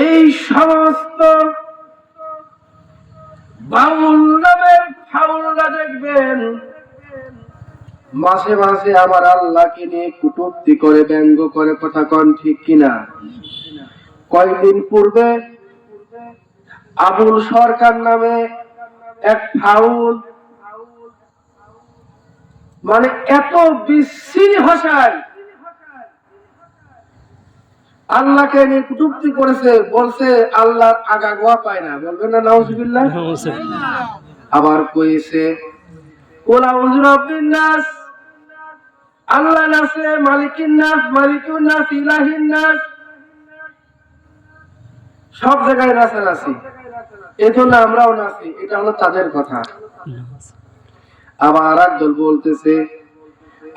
এই সমস্ত বাউল নামের ফাউলরা দেখবেন, মাসে মাসে আমার আল্লাহকে নিয়ে কুটুক্তি করে, ব্যঙ্গ করে, কথা কন ঠিক কিনা? কয়েকদিন পূর্বে আবুল সরকার নামে এক ফাউল মানে এত বিশ্রী ভাষায় আল্লাহকে নিয়ে কুটুক্তি করেছে বলছে আল্লাহর আগা গোয়া পায় না। বলবেন না নাউজুবিল্লাহ। আবার কইছে কোলা উজরবিন নাস আল্লাহ নাসে মালিকিন নাস মালিকুন নাস ইলাহিন নাস। সব জায়গায় এজন্য আমরাও নাচি এটা হলো তাদের কথা। আবার আর দল বলতেছে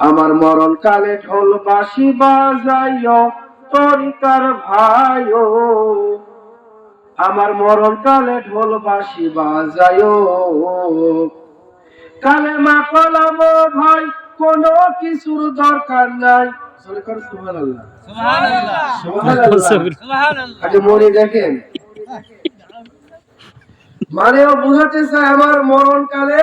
আমার মরণ কালে ঢোল বাসি বাজাইও তরিকার ভাইও আমার মরণ কালে ঢোল বাসি বাজাইও কালে মা কলাম ভাই কোনো কিছুর দরকার নাই। মনে দেখেন। মানে ও বুঝাতে চায় আমার মরণ কালে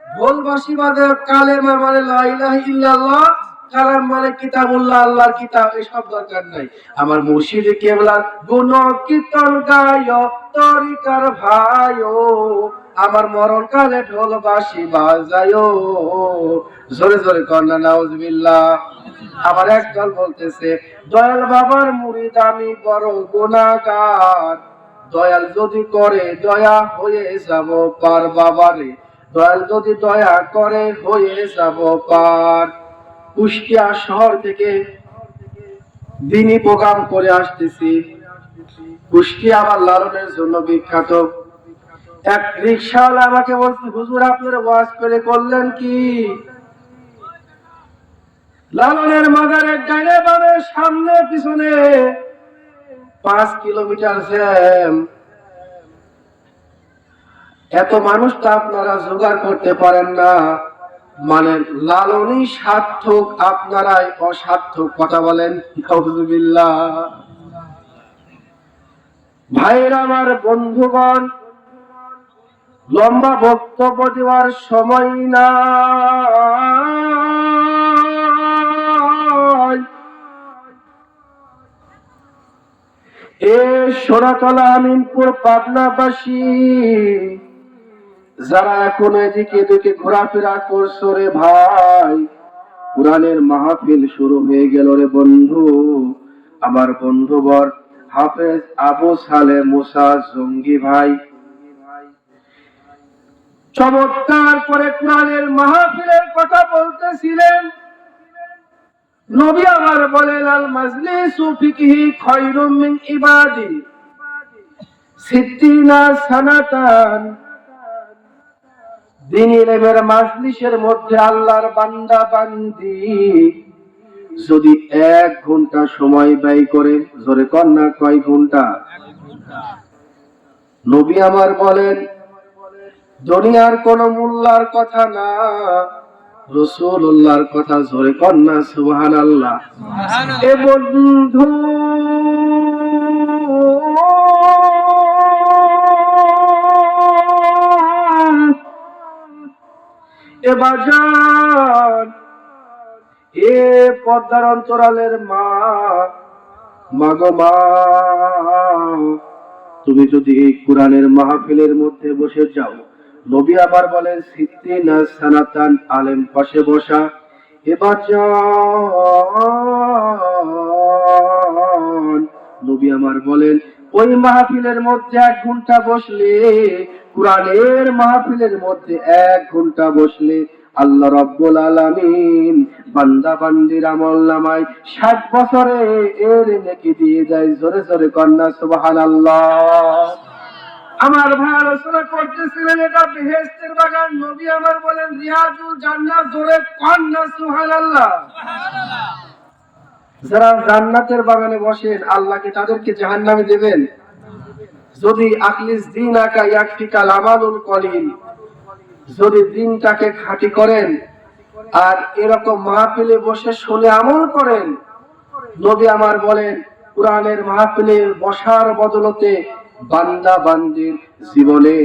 ঢোলবাসী বাদে কালেমা মানে লা ইলাহা ইল্লাল্লাহ। কালাম মানে কিতাবুল্লাহ, আল্লাহর কিতাব, এসব দরকার নাই। আমার মুর্শিদ কেবলা গুণ কীর্তন গায়, তরিকার ভাইও আমার মরণ কালে ঢোলবাসী বাজায়ও জোরে জোরে কন্যা নাউজবিল্লাহ। আবার একদল বলতেছে, দয়াল বাবার মুরিদ আমি বড় গুণাগার। দয়াল যদি করে দয়া হয়ে যাব পার বাবারে। দয়াল যদি দয়া করে হয়ে যাব পার। কুষ্টিয়া শহর থেকে দিনী প্রোগ্রাম করে আসতেছি। কুষ্টিয়া আমার লালনের জন্য বিখ্যাত। এক রিক্সাওয়ালা আমাকে বলছে, হুজুর, আপনার ওয়াজ করে করলেন কি? লালনের মাজারের ডাইনে বামে, সামনে, পিছনে পাঁচ কিলোমিটার জ্যাম। এত মানুষ তো আপনারা জোগাড় করতে পারেন না। মানে লালনী সার্থক, আপনারাই অসার্থক কথা বলেন। ভাইয়ের আমার বন্ধুগণ, লম্বা বক্তব্য দেওয়ার সময় না এ সোনাতলা আমিনপুর পাবনাবাসী যারা এখন এদিকে এদিকে ঘোরাফেরা করছ রে ভাই? কোরআনের মাহফিল শুরু হয়ে গেল রে বন্ধু। আমার বন্ধুবর হাফেজ আবু সালে মুসা জঙ্গি ভাই। চমৎকার করে কোরআনের মাহফিলের কথা বলতেছিলেন। নবী আমার বলেন, আল মাজলিসু ফিকহি খায়রুম মিন ইবাদি সিদ্দিনা সানাতান। দিন ইলমের মাজলিসের মধ্যে আল্লাহর বান্দা বান্দি। যদি এক ঘণ্টা সময় ব্যয় করে জোরে কন্যা কয় ঘণ্টা? নবী আমার বলেন দুনিয়ার কোন মূল্যার কথা না রসুল্লাহর কথা জোরে কন্যা সুবহান আল্লাহ এ বন্ধু এ বাজার এ পর্দার অন্তরালের মা মাগো মা। তুমি যদি এই কোরআনের মাহফিলের মধ্যে বসে যাও, নবী আবার বলেন, সিদ্দিনা সানাতান আলেম পাশে বসা এবার নবী আমার বলেন, ওই মাহফিলের মধ্যে এক ঘণ্টা বসলে কোরআনের মাহফিলের মধ্যে এক ঘণ্টা বসলে আল্লাহ রব্বুল আলামিন বান্দা বান্দির আমল নামায় ষাট বছরে এর নেকি দিয়ে যায় জোরে জোরে কন্যা, সুবহানাল্লাহ। আমার ভাই আলোচনা করতেছিলেন, এটা বেহেস্তের বাগান, নবী আমার বলেন, রিয়াজুল জান্নাত জোরে কন্যা, সুবহানাল্লাহ। যারা জান্নাতের বাগানে বসেন, আল্লাহকে তাদেরকে জাহান্নামে দেবেন। যদি আকলিস দিন আকা ইয়াকফিকা লামালুল কলিল, যদি দিনটাকে খাঁটি করেন আর এরকম মাহফিলে বসে শুনে আমল করেন, নবী আমার বলেন, কোরআনের মাহফিলে বসার বদলতে বান্দা বান্দির জীবনে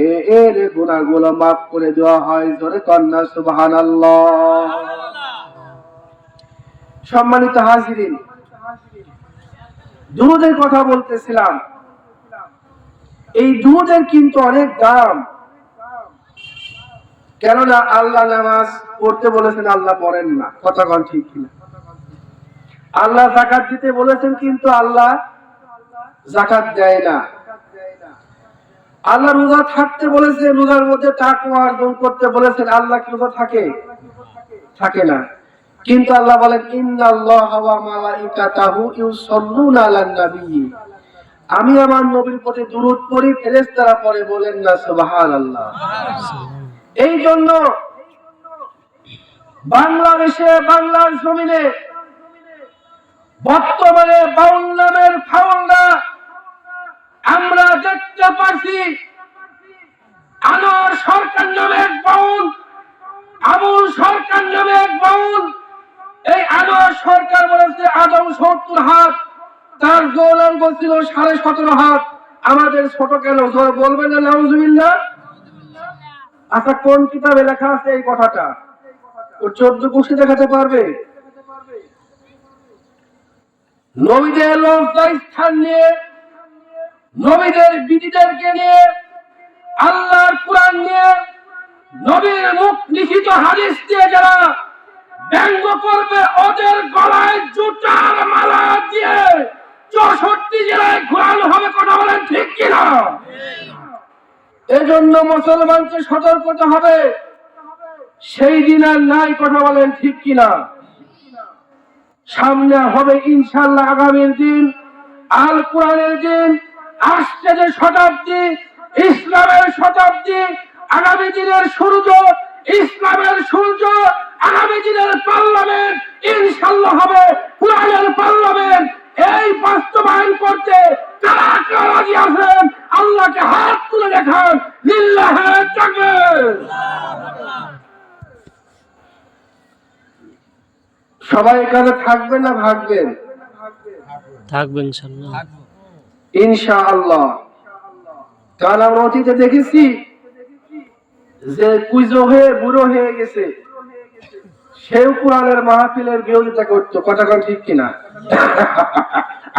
এর গুণাগুলো মাফ করে দেওয়া হয়। জোরে কন্যা সুবাহান সম্মানিত হাজিরিন দুধের কথা বলতেছিলাম। এই দুধের কিন্তু অনেক দাম। কেননা আল্লাহ নামাজ পড়তে বলেছেন, আল্লাহ পড়েন না। কথা কন ঠিক কিনা? আল্লাহ জাকাত দিতে বলেছেন, কিন্তু আল্লাহ জাকাত দেয় না। আল্লাহ রোজা থাকতে বলেছে রোজার মধ্যে তাকওয়া অর্জন করতে বলেছেন, আল্লাহ কি রোজা থাকে? থাকে না। কিন্তু আল্লাহ বলেন, ইন্নাল্লাহা ওয়া মালাইকাতাহু ইউসাল্লুনা আলান নাবিয়্যি আমি আমার নবীর প্রতি দুরূদ পড়ি, ফেরেশতারা পড়ে বলেন না, সুবহানাল্লাহ। এই জন্য বাংলাদেশে, বাংলার জমিনে, বর্তমানে বাউল নামের ফাউলরা আমরা দেখতে পাচ্ছি আনোয়ার সরকার নামে এক বাউল, আবুল সরকার নামে এক বাউল। এই আনোয়ার সরকার বলেছে, আদম সত্তর হাত। তার গৌরাঙ্গ ছিল সাড়ে সতেরো হাত আমাদের ছোট কেন? বলবেন না, নাউজুবিল্লাহ? আচ্ছা কোন কিতাবে লেখা আছে এই কথাটা? ও চোদ্দ গোষ্ঠী দেখাতে পারবে? নবীদের লজ্জা স্থান নিয়ে, নবীদের বিধিদেরকে নিয়ে, আল্লাহর কোরআন নিয়ে, নবীর মুখ লিখিত হাদিস দিয়ে যারা ব্যঙ্গ করবে, ওদের গলায় জুতার মালা দিয়ে চৌষট্টি জেলায় ঘোরানো হবে কথা বলেন ঠিক কিনা এজন্য মুসলমানকে সতর্ক হতে হবে। সেই দিন আর নাই কথা বলেন ঠিক কিনা? সামনে হবে ইনশাল্লাহ আগামীর দিন। আল কোরআনের দিন আসছে যে শতাব্দী, ইসলামের শতাব্দী, আগামী দিনের সূর্য, ইসলামের সূর্য আগামী দিনের পার্লামেন্ট ইনশাল্লাহ হবে, কোরআনের পার্লামেন্ট। এই বাস্তবায়ন করতে কারা কারা আছেন? আল্লাহকে হাত তুলে দেখান। সবাই এখানে থাকবেন না ভাগবেন? থাকবে ইনশাল্লাহ ইনশা আল্লাহ কারণ আমরা অতীতে দেখেছি যে কুইজো হয়ে বুড়ো হয়ে গেছে সেও কোরআনের মাহফিলের বিরোধিতা করতো কথা কথা ঠিক কিনা?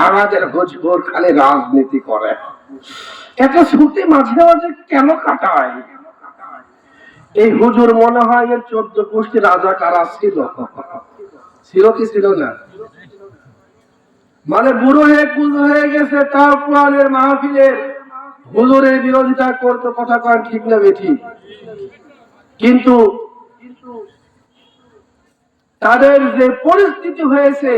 আমাদের হুজুর খালি রাজনীতি করে। মাঝে মাঝে কেন কাটায়? এই হুজুর মনে হয় এর চোদ্দ রাজা কারা ছিল ছিল কি ছিল না? মানে বুড়ো হয়ে কুজো হয়ে গেছে, তাও কোরআনের মাহফিলের হুজুরের বিরোধিতা করতে কথা কয় ঠিক না বেঠি। কিন্তু তাদের যে পরিস্থিতি হয়েছে,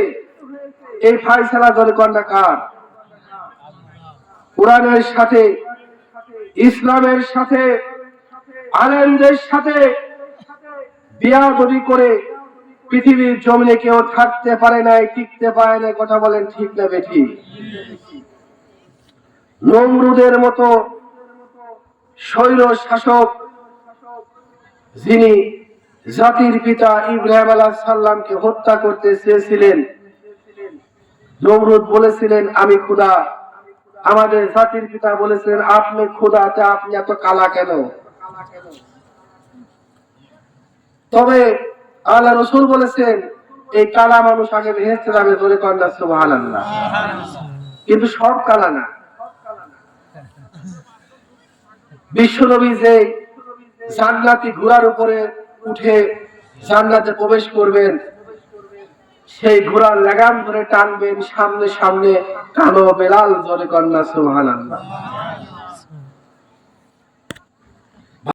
এই ফাইসালা কন্যা কার? কোরআনের সাথে, ইসলামের সাথে, আলেমদের সাথে বিয়া দবি করে পৃথিবীর জমিনে কেউ থাকতে পারে নাই টিকতে পারে না, কথা বলেন ঠিক না বেঠি। নমরুদের মতো স্বৈর শাসক যিনি জাতির পিতা ইব্রাহিম আলাহ সাল্লামকে হত্যা করতে চেয়েছিলেন, নমরুদ বলেছিলেন, আমি খুদা। আমাদের জাতির পিতা বলেছিলেন আপনি খুদা তা আপনি এত কালা কেন? তবে আল্লাহ রসুল বলেছেন, এই কালা মানুষ আগে ভেসতে যাবে ধরে কন্যা সুবাহান কিন্তু সব কালা না। বিশ্বনবী যে জান্নাতি ঘোড়ার উপরে উঠে জান্নাতে প্রবেশ করবেন সেই ঘোড়ার লাগাম ধরে টানবেন সামনে সামনে কালো বেলাল জোরে কন্যা সুবহানাল্লাহ।